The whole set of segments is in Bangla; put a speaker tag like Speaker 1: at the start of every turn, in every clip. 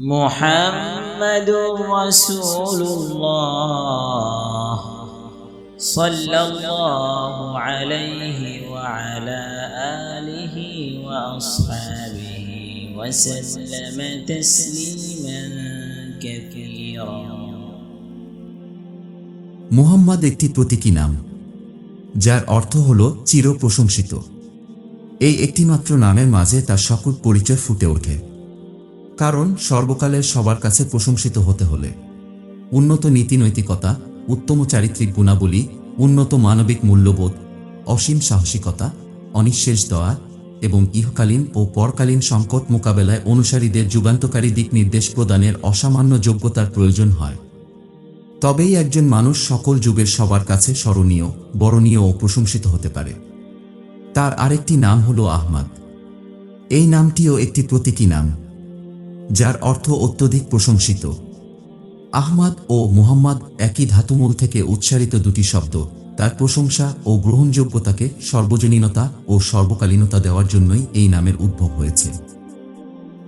Speaker 1: محمد رسول الله صلى الله عليه وعلى آله وأصحابه وسلم تسليما كثيرا
Speaker 2: মুহাম্মদ একটি প্রতীকী নাম যার অর্থ হল চির প্রশংসিত এই একটিমাত্র নামের মাঝে তার সকল পরিচয় ফুটে ওঠে কারণ সর্বকালের সবার কাছে প্রশংসিত হতে হলে। উন্নত নীতিনৈতিকতা উত্তম চারিত্রিক গুণাবলী, উন্নত মানবিক মূল্যবোধ, অসীম সাহসিকতা, অনিঃশেষ দয়া এবং ইহকালীন ও পরকালীন সংকট মোকাবেলায় অনুসারীদের যুগান্তকারী দিক নির্দেশ প্রদানের অসামান্য যোগ্যতার প্রয়োজন হয়। তবেই একজন মানুষ সকল যুগের সবার কাছে স্মরণীয়, বরণীয় ও প্রশংসিত হতে পারে। তার আরেকটি নাম হল আহমাদ। এই নামটিও একটি প্রতীকী নাম। যার অর্থ অত্যধিক প্রশংসিত। আহমাদ ও মুহাম্মদ একই ধাতুমূল থেকে উচ্চারিত দুটি শব্দ। তার প্রশংসা ও গ্রহণযোগ্যতাকে সর্বজনীনতা ও সর্বকালীনতা দেওয়ার জন্যই এই নামের উদ্ভব হয়েছে।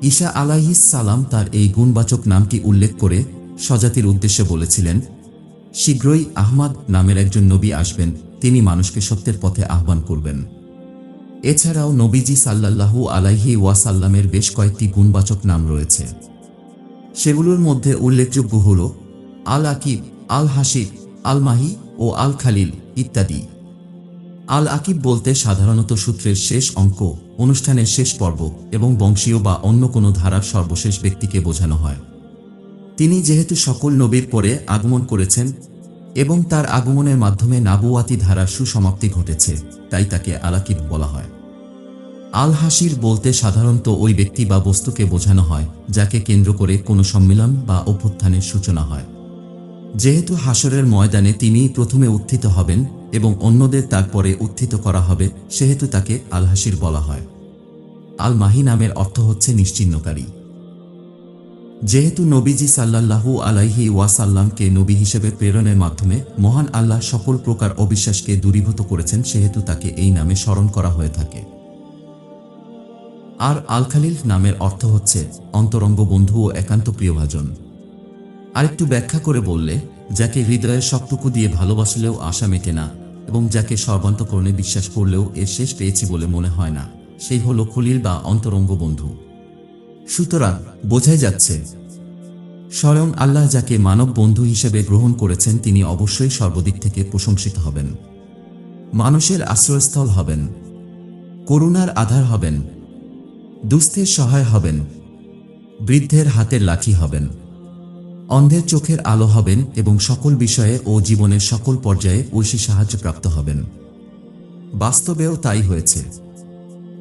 Speaker 2: ঈশা আলাইহিস সালাম তার এই গুণবাচক নামটি উল্লেখ করে স্বজাতির উদ্দেশ্যে বলেছিলেন, শীঘ্রই আহমাদ নামের একজন নবী আসবেন। তিনি মানুষকে সত্যের পথে আহ্বান করবেন। এছাড়াও নবীজি সাল্লাল্লাহু আলাইহি ওয়াসাল্লামের বেশ কয়েকটি গুণবাচক নাম রয়েছে। সেগুলোর মধ্যে উল্লেখযোগ্য হল আল আকিব, আল হাসিব আল মাহি ও আল খালিল ইত্যাদি। আল আকিব বলতে সাধারণত সূত্রের শেষ অঙ্ক, অনুষ্ঠানের শেষ পর্ব এবং বংশীয় বা অন্য কোনো ধারার সর্বশেষ ব্যক্তিকে বোঝানো হয়। তিনি যেহেতু সকল নবীর পরে আগমন করেছেন এবং তার আগমনের মাধ্যমে নাবুয়াতি ধারার সুসমাপ্তি ঘটেছে, তাই তাকে আলাকিব বলা হয়। আল হাসির বলতে সাধারণত ওই ব্যক্তি বা বস্তুকে বোঝানো হয়, যাকে কেন্দ্র করে কোনো সম্মেলন বা অভ্যুত্থানের সূচনা হয়। যেহেতু হাসরের ময়দানে তিনি প্রথমে উত্থিত হবেন এবং অন্যদের তারপরে উত্থিত করা হবে, সেহেতু তাকে আল হাসির বলা হয়। আল মাহি নামের অর্থ হচ্ছে নিশ্চিহ্নকারী। যেহেতু নবীজি সাল্লাল্লাহু আলাইহি ওয়াসাল্লামকে নবী হিসেবে প্রেরণের মাধ্যমে মহান আল্লাহ সকল প্রকার অবিশ্বাসকে দূরীভূত করেছেন, সেহেতু তাকে এই নামে স্মরণ করা হয়ে থাকে। আর আল খালিল নামের অর্থ হচ্ছে অন্তরঙ্গ বন্ধু ও একান্ত প্রিয়ভাজন। আরেকটু ব্যাখ্যা করে বললে, যাকে হৃদয়ের সবটুকু দিয়ে ভালোবাসলেও আশা মেটে না এবং যাকে সর্বান্তকরণে বিশ্বাস করলেও এর শেষ পেয়েছি বলে মনে হয় না, সেই হল খলিল বা অন্তরঙ্গ বন্ধু। সুতরাং বোঝাই যাচ্ছে, স্বয়ং আল্লাহ যাকে মানব বন্ধু হিসেবে গ্রহণ করেছেন তিনি অবশ্যই সর্বদিক থেকে প্রশংসিত হবেন। মানুষের আশ্রয়স্থল হবেন। করুণার আধার হবেন। দুস্থের সহায় হবেন, বৃদ্ধের হাতের লাঠি হবেন, অন্ধের চোখের আলো হবেন এবং সকল বিষয়ে ও জীবনের সকল পর্যায়ে ঐশী সাহায্য প্রাপ্ত হবেন। বাস্তবেও তাই হয়েছে।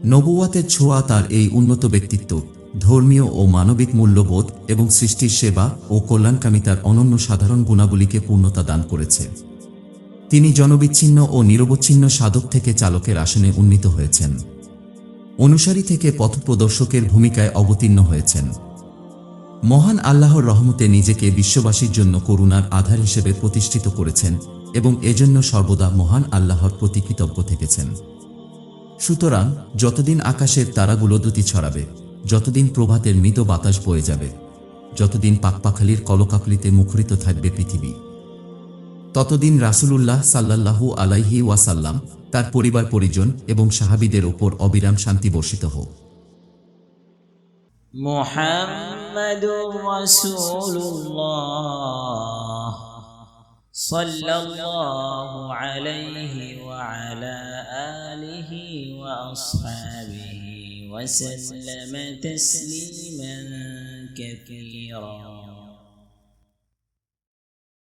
Speaker 2: নবুয়াতের ছোঁয়া তার এই উন্নত ব্যক্তিত্ব, ধর্মীয় ও মানবিক মূল্যবোধ এবং সৃষ্টির সেবা ও কল্যাণকামিতার অনন্য সাধারণ গুণাবলীকে পূর্ণতা দান করেছে। তিনি জনবিচ্ছিন্ন ও নিরবচ্ছিন্ন সাধক থেকে চালকের আসনে উন্নীত হয়েছেন। অনুসারী থেকে পথপ্রদর্শকের ভূমিকায় অবতীর্ণ হয়েছেন। মহান আল্লাহর রহমতে নিজেকে বিশ্ববাসীর জন্য করুণার আধার হিসেবে প্রতিষ্ঠিত করেছেন এবং এজন্য সর্বদা মহান আল্লাহর প্রতি কৃতজ্ঞ থেকেছেন। সুতরাং, যতদিন আকাশের তারাগুলো দুটি ছড়াবে, যতদিন প্রভাতের মৃত বাতাস বয়ে যাবে, যতদিন পাকপাখালির কলকাকলিতে মুখরিত থাকবে পৃথিবী, ততদিন রাসূলুল্লাহ সাল্লাল্লাহু আলাইহি ওয়াসাল্লাম তার পরিবার পরিজন এবং সাহাবিদের ওপর অবিরাম শান্তি বর্ষিত হোক।
Speaker 1: মোহাম্মদুর রাসূলুল্লাহ সাল্লাল্লাহু আলাইহি ওয়া আলা